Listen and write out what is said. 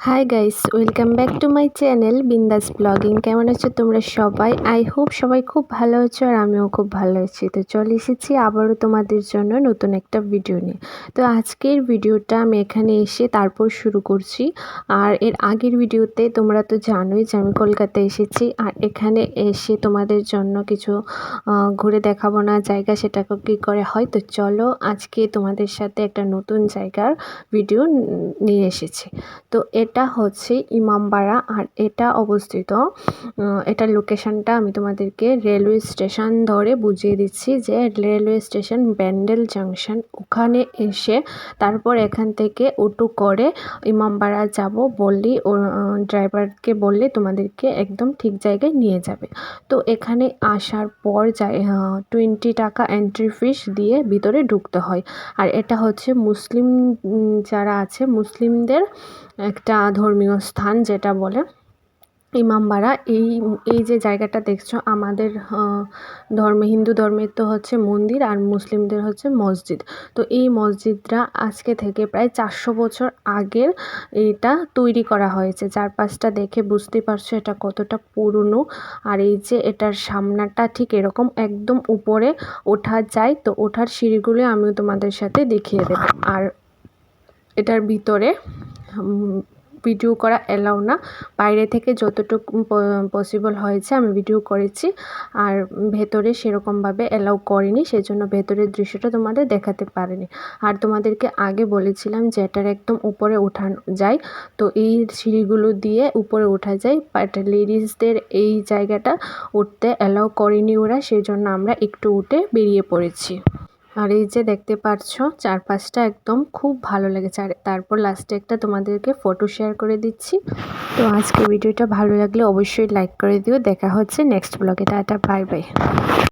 Hi guys welcome back to my channel Bindaas blogging কেমন আছো তোমরা সবাই? আই হোপ সবাই খুব ভালো আছো আর আমিও খুব ভালো আছি। তো চলে এসেছি আবারও তোমাদের জন্য নতুন একটা ভিডিও নিয়ে। তো আজকের ভিডিওটা আমি এখানে এসে তারপর শুরু করছি। আর এর আগের ভিডিওতে তোমরা তো জানোই যে আমি কলকাতায় এসেছি। আর এখানে এসে তোমাদের জন্য কিছু ঘুরে দেখাবো না জায়গা, সেটাকে কী করে হয়। তো চলো আজকে তোমাদের সাথে একটা নতুন জায়গার ভিডিও নিয়ে এসেছি। তো এটা হচ্ছে ইমামবাড়া আর এটা অবস্থিত এটার লোকেশানটা আমি তোমাদেরকে রেলওয়ে স্টেশন ধরে বুঝিয়ে দিচ্ছি যে রেলওয়ে স্টেশন ব্যান্ডেল জাংশন ওখানে এসে তারপর এখান থেকে অটো করে ইমামবাড়া যাব বললেই, ও ড্রাইভারকে বললে তোমাদেরকে একদম ঠিক জায়গায় নিয়ে যাবে। তো এখানে আসার পর যায় টোয়েন্টি টাকা এন্ট্রি ফিস দিয়ে ভিতরে ঢুকতে হয়। আর এটা হচ্ছে মুসলিম যারা আছে মুসলিমদের একটা ধর্মীয় স্থান যেটা বলে, ইমামবাড়া। এই এই যে জায়গাটা দেখছ, আমাদের ধর্মে, হিন্দু ধর্মের তো হচ্ছে মন্দির আর মুসলিমদের হচ্ছে মসজিদ। তো এই মসজিদটা আজকে থেকে প্রায় চারশো বছর আগের এটা তৈরি করা হয়েছে। চারপাশটা দেখে বুঝতে পারছ এটা কতটা পুরনো। আর এই যে এটার সামনাটা ঠিক এরকম একদম উপরে ওঠা যায়, তো ওঠার সিঁড়িগুলি আমিও তোমাদের সাথে দেখিয়ে দেবো। আর এটার ভিতরে ভিডিও করা এলাও না। বাইরে থেকে যতটুকু পসিবল হয়েছে আমি ভিডিও করেছি। আর ভেতরে সেরকমভাবে অ্যালাউ করিনি, সেজন্য ভেতরের দৃশ্যটা তোমাদের দেখাতে পারিনি। আর তোমাদেরকে আগে বলেছিলাম যে এটার একদম উপরে ওঠানো যায়। তো এই সিঁড়িগুলো দিয়ে উপরে ওঠা যায়। বাট লেডিসদের এই জায়গাটা উঠতে অ্যালাউ করেনি ওরা সেই জন্য আমরা একটু উঠে বেরিয়ে পড়েছি। আর এই যে দেখতে পাচ্ছ, চারপাশটা একদম খুব ভালো লেগেছে। আর তারপর লাস্টে একটা তোমাদেরকে ফটো শেয়ার করে দিচ্ছি। তো আজকে ভিডিওটা ভালো লাগলে অবশ্যই লাইক করে দিও। দেখা হচ্ছে নেক্সট ব্লগে টাটা বাই বাই